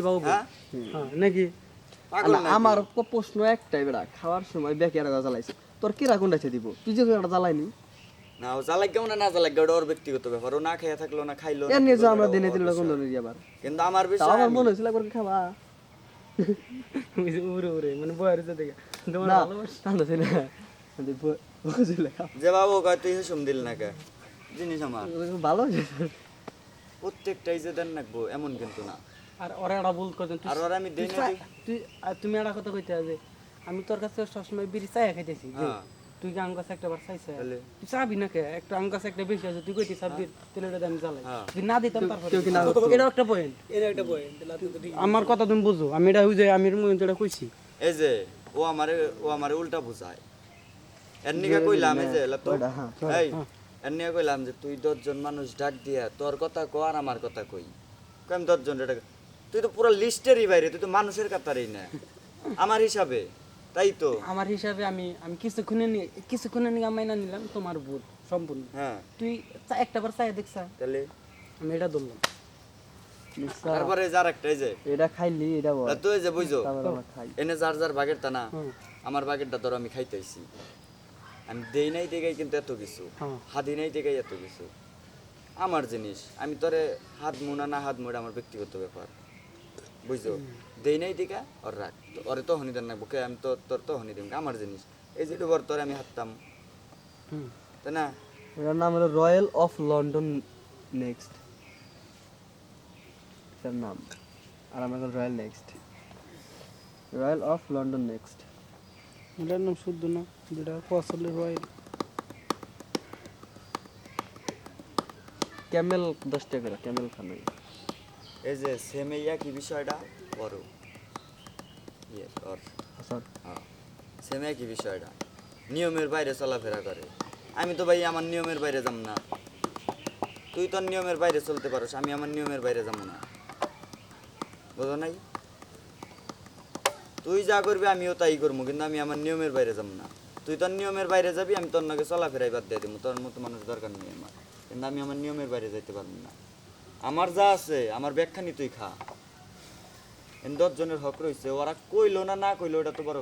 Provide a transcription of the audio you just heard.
বাবু হ্যাঁ? হ্যাঁ নাকি? আমার প্রশ্ন একটাই বেড়া খাওয়ার সময় বেকে আর জ্বালাইছে। তোর কিরা কোনটা দিব? তুই যে একটা জ্বালাইনি? না জ্বালাক না জ্বালাক ওটা ওর ব্যক্তিগত ব্যাপার। ও না খেয়ে থাকল না খাইলো এর নিয়ে যে আমরা দিনে দিল কোন। ধরনের আবার। কিন্তু আমার আমার মনে হয়েছিল একবার খাবা যে উড়ে উড়ে মানে বয়ের দেখে। তোমার না ভালোবাসা। ছিল না খাও। যে বাবু কয় তুই হুসুম দিল না কে? জিনিস আমার। ভালো প্রত্যেকটাই যে দেন নাকবো এমন কিন্তু না। আর ওরা একটা ভুল করছেন তুই আর ওরা আমি দেই তুই না তুই তুমি একটা কথা কইতে আমি তোর কাছে সবসময় বিড়ি চাই খাইতেছি হ্যাঁ। তুই কি আম গাছ একটা বার চাইছে? তুই চাবি না কে একটা একটা বেশি আছে তুই কইতি চাবি তেলে আমি জ্বালাই। হ্যাঁ। যদি না দিতাম তারপরে এটাও একটা পয়েন্ট এটা একটা পয়েন্ট আমার কথা তুমি বুঝো। আমি এটা যে আমি এটা কইছি। এই যে ও আমারে ও আমারে উল্টা বুঝায়। এর নিকা কইলাম এই যে হ্যাঁ, এই এর নিকা কইলাম যে তুই দশজন মানুষ ডাক দিয়া তোর কথা কো আর আমার কথা কই। কেন দশজন এটা তুই তো পুরো লিস্টেরই বাইরে তুই তো মানুষের কাতারই না। আমার হিসাবে তাই তো? আমার হিসাবে আমি আমি কিছুক্ষণে নিয়ে কিছুক্ষণে নিয়ে মাইনা নিলাম তোমার ভুল সম্পূর্ণ। হ্যাঁ। তুই একটা বার চাই দেখছা তাহলে? আমি এটা ধরলাম। তারপরে যার একটা এই যে। এটা খাইলি এটা বল। তুই যে বুঝো তারপর আমরা খাই। এনে যার যার বাগের তা না আমার বাগেরটা ধরো আমি খাইতেছি। আমি দেই নাই দেখাই কিন্তু এত কিছু। হ্যাঁ। হাদি নাই দেখাই এত কিছু। আমার জিনিস আমি তোরে হাত মুনা না হাত মুড়া আমার ব্যক্তিগত ব্যাপার। বুঝছ? দেই নাই দেখা ওর রাখ ওরে তো হনি দেন না বুকে আমি তো তোর তো হনি দিম আমার জিনিস। এই যে বর তোরে আমি হাততাম হুম। তাই না? এটার নাম হলো রয়্যাল অফ লন্ডন নেক্সট। এটার নাম। আর আমার royal next. Royal of London next. এটার নাম শুদ্ধ না যেটা আসলে রয়্যাল। ক্যামেল দশ টাকা ক্যামেল খানাই এই যে সেমেইয়া কি বিষয়টা? বড়। ইয়ে ওর হ্যাঁ। সেমে কি বিষয়টা? নিয়মের বাইরে চলাফেরা করে। আমি তো ভাই আমার নিয়মের বাইরে যাব না। তুই তোর নিয়মের বাইরে চলতে পারোস আমি আমার নিয়মের বাইরে যাব না। বোঝো নাই? তুই যা করবি আমিও তাই করব কিন্তু আমি আমার নিয়মের বাইরে যাব না। তুই তোর নিয়মের বাইরে যাবি আমি তোর নাকি চলাফেরাই বাদ দিয়ে দিব তোর মতো মানুষ দরকার নেই আমার। কিন্তু আমি আমার নিয়মের বাইরে যাইতে পারব না। আমার যা আছে, আমার ব্যাখ্যা তুই খা। দশজনের হক রয়েছে, ওরা কইলো না না কইলো, ওটা তো বড় কথা।